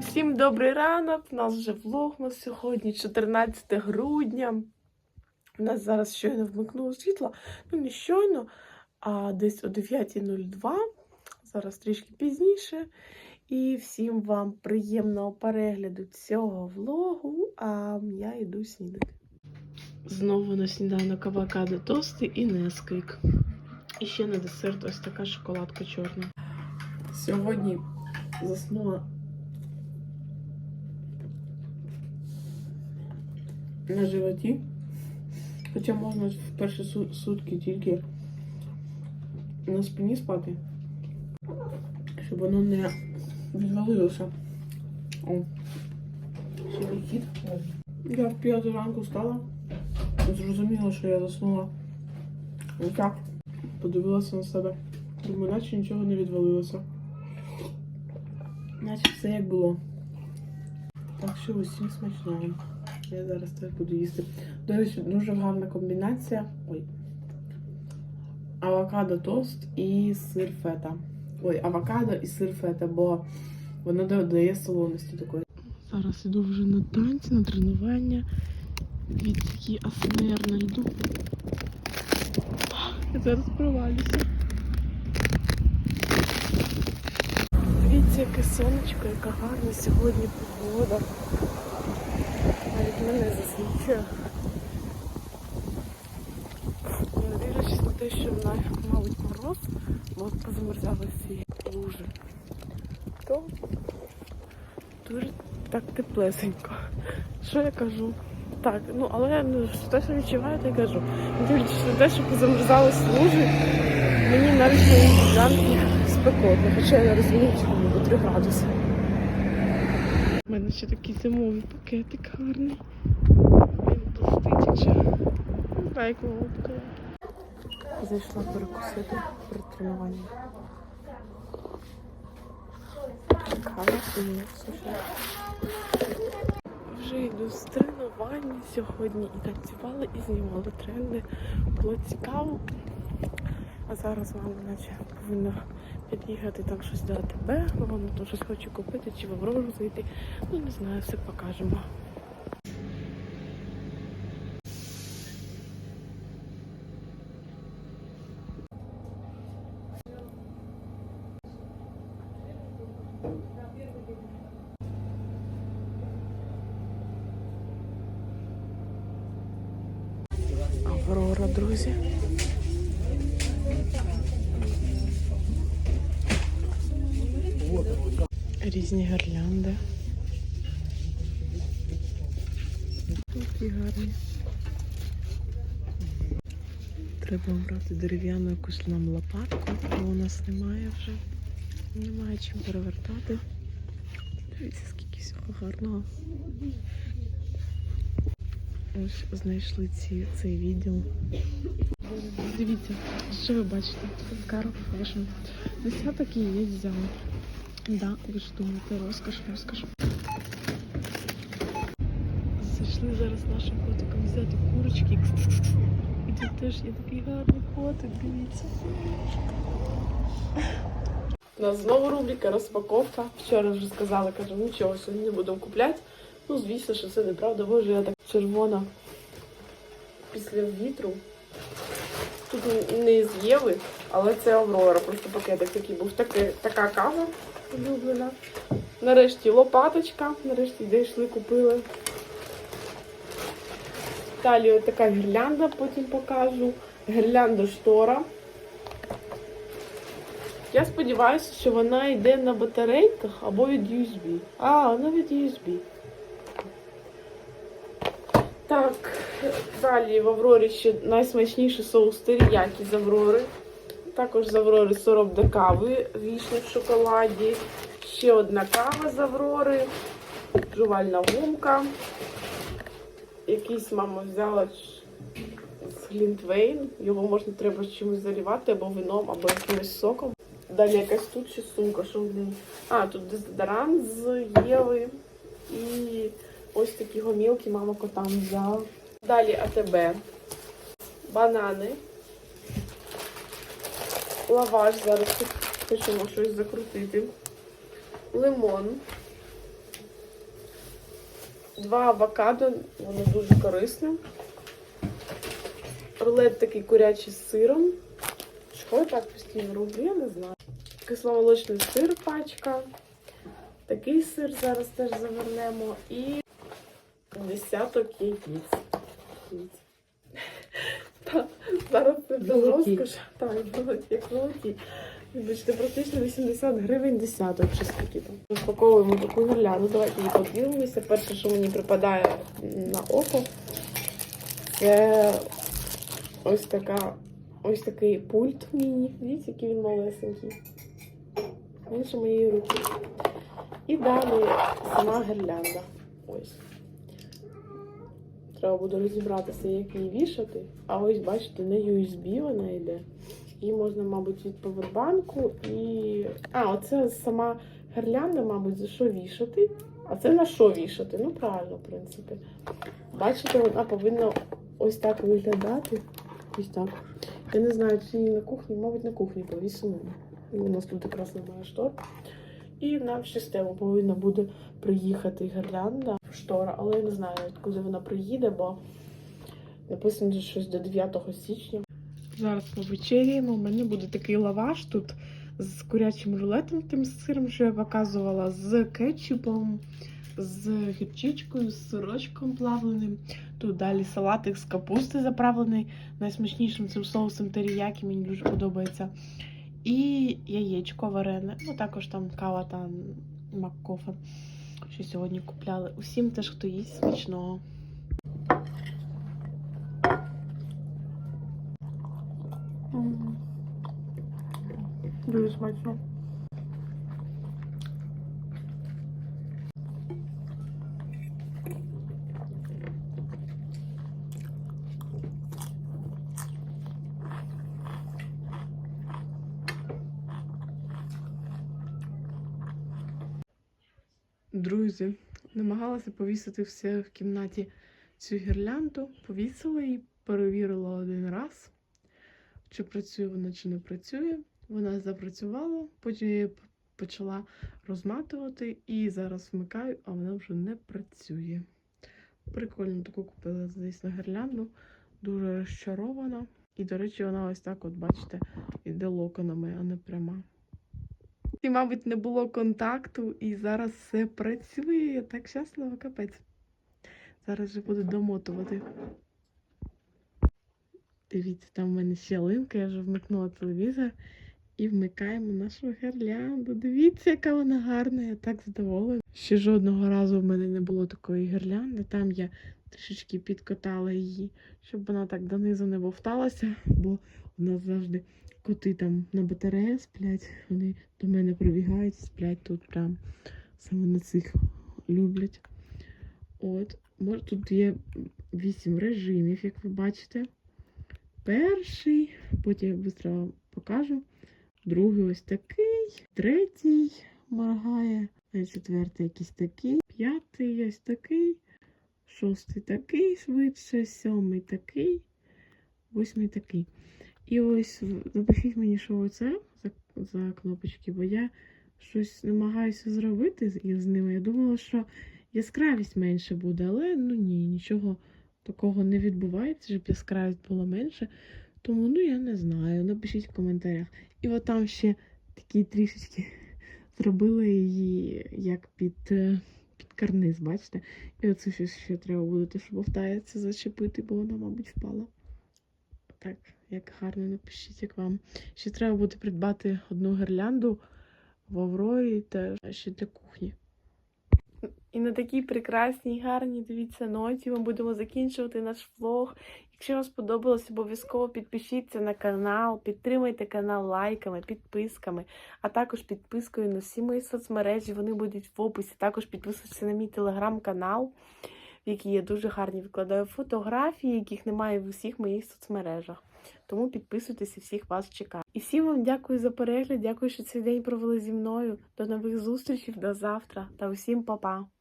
Всім добрий ранок. У нас вже влогмас сьогодні, 14 грудня. У нас зараз щойно вмикнуло світло. Ну, не щойно, а десь о 9.02. Зараз трішки пізніше. І всім вам приємного перегляду цього влогу. А я йду снідати. Знову на сніданок авокадо тости і несквік. І ще на десерт ось така шоколадка чорна. Сьогодні заснула на животі. Хоча можна в перші сутки тільки на спині спати, щоб воно не відвалилося. О. Я в п'яту ранку встала, зрозуміла, що я заснула. Ось так. Подивилася на себе. Думаю, наче нічого не відвалилося. Наче все як було. Так що усім смачного. Я зараз теж буду їсти. До речі, дуже гарна комбінація. Ой. Авокадо тост і сир фета. Ой, авокадо і сир фета, бо воно додає солоності такої. Зараз іду вже на танці, на тренування. Від такі АСМР на льду. Я зараз провалюся. Дивіться, яке сонечко, яка гарна сьогодні погода. Навіть мене засвічує. Не дивлячись на те, що в нас, мабуть, мороз, бо позамерзали всі лужи. То дуже так теплесенько. Що я кажу? Так, ну але ну, те, що відчуваю, то я кажу. Дивлячись на те, що позамерзались лужі, мені навіть мої піджанки спекотно, хоча я розумію, що буде 3 градуси. У мене ще такий зимовий пакетик гарний. Він блистить вже. Не знаю. Зайшла перекусити перед тренуванням. Кава і суші. Вже йду з тренування сьогодні і танцювали, і знімали тренди. Було цікаво. А зараз мама наче повинна під'їхати там щось до АТБ, Мама там щось хочу купити чи в Аврору зайти. Ну не знаю, все покажемо. Аврора, друзі. Різні гірлянди. Які гарні. Треба обрати дерев'яну якусь нам лопатку, бо у нас немає вже. Немає чим перевертати. Дивіться, скільки всього гарного. Ось знайшли ці, цей відділ. Дивіться, що ви бачите? Карл Фешн. Десяток яєць взяли. Да, ви ж думаєте, розкош, розкош. Зайшли зараз нашим котиком взяти курочки. І тут теж є такий гарний котик, дивіться. У нас знову рубрика розпаковка. Вчора вже сказала, кажу, нічого сьогодні не будемо купляти. Ну, звісно, що це неправда. Боже, я так червона після вітру. Тут не з Єви, але це Аврора. Просто пакетик такий був. Таке, така кава улюблена. Нарешті лопаточка. Нарешті дійшли, купили. Далі така гірлянда, потім покажу. Гірлянда штора. Я сподіваюся, що вона йде на батарейках або від USB. А, вона від USB. Так, далі в Аврорі ще найсмачніший соус теріякі з Аврори. Також з Аврори сироп до кави, вішня в шоколаді. Ще одна кава з Аврори, жувальна гумка. Якийсь мама взяла з Глінтвейн. Його можна треба чимось заливати або вином, або якимось соком. Далі якась тут ще сумка, що в неї. А, тут дезодорант з Єви. І ось такі гомілки мама котам взяла. Далі АТБ. Банани лаваш. Зараз тут хочемо щось закрутити. Лимон. Два авокадо, воно дуже корисне. Рулет такий курячий з сиром. Що я так постійно роблю, я не знаю. Кисломолочний сир пачка. Такий сир зараз теж завернемо. І десяток яєць. Зараз це до розкош. Так, як золоті. Вибачте, практично 80 гривень десяток, чи скільки там. Розпаковуємо таку гірлянду. Давайте її подивимося. Перше, що мені припадає на око, це ось така. Ось такий пульт міні. Дивіться, який він малесенький. Менше моєї руки. І далі сама гірлянда. Ось. Треба буде розібратися, як її вішати. А ось, бачите, на USB вона йде. Її можна, мабуть, від повербанку і. А, оце сама гірлянда, мабуть, за що вішати. А це на що вішати? Ну, правильно, в принципі. Бачите, вона повинна ось так виглядати. Ось так. Я не знаю, чи її на кухні, мабуть, на кухні повісимо. У нас тут якраз немає штор. І нам в систему повинна буде приїхати гірлянда, штора, але я не знаю, коли вона приїде, бо написано що щось до 9 січня. Зараз повечеряємо. У мене буде такий лаваш тут з курячим рулетом, тим сиром, що я показувала, з кетчупом, з гірчичкою, з сирочком плавленим. Тут далі салатик з капусти заправлений найсмачнішим цим соусом теріякі, мені дуже подобається. І яєчко варене. Ну, також там кава та маккофе, що сьогодні купляли. Усім теж, хто їсть смачного. Дуже смачно. Друзі, намагалася повісити все в кімнаті цю гірлянду. Повісила і перевірила один раз, чи працює вона, чи не працює. Вона запрацювала, потім я її почала розматувати і зараз вмикаю, а вона вже не працює. Прикольно таку купила на гірлянду, дуже розчарована. І, до речі, вона ось так, от бачите, іде локонами, а не пряма. І, мабуть, не було контакту, і зараз все працює. Так щаслива, капець. Зараз вже буду домотувати. Дивіться, там в мене ще линка, я вже вмикнула телевізор і вмикаємо нашу гірлянду. Дивіться, яка вона гарна, я так задоволена. Ще жодного разу в мене не було такої гірлянди. Там я трішечки підкотала її, щоб вона так донизу не вовталася, бо у нас завжди коти там на батареї сплять, вони до мене прибігають, сплять тут прям саме на цих люблять. От, тут є вісім режимів, як ви бачите. Перший, потім я швидко вам покажу. Другий ось такий, третій моргає, четвертий якийсь такий, п'ятий ось такий, шостий такий швидше, сьомий такий, восьмий такий. І ось напишіть мені, що оце за, за кнопочки, бо я щось намагаюся зробити з, ними. Я думала, що яскравість менше буде, але ну ні, нічого такого не відбувається, щоб яскравість була менше. Тому ну я не знаю. Напишіть в коментарях. І от там ще такі трішечки зробили її як під, е, під карниз, бачите? І оце ще, ще треба буде, те, що вовтається, зачепити, бо вона, мабуть, впала. Так, як гарно напишіть, як вам. Ще треба буде придбати одну гірлянду в Аврорі теж ще для кухні. І на такій прекрасній, гарній, дивіться, ноті ми будемо закінчувати наш влог. Якщо вам сподобалось, обов'язково підпишіться на канал, підтримайте канал лайками, підписками, а також підпискою на всі мої соцмережі. Вони будуть в описі. Також підписуйтесь на мій телеграм-канал, який я дуже гарні викладаю фотографії, яких немає в усіх моїх соцмережах. Тому підписуйтесь і всіх вас чекаю. І всім вам дякую за перегляд. Дякую, що цей день провели зі мною. До нових зустрічей, до завтра та усім па-па!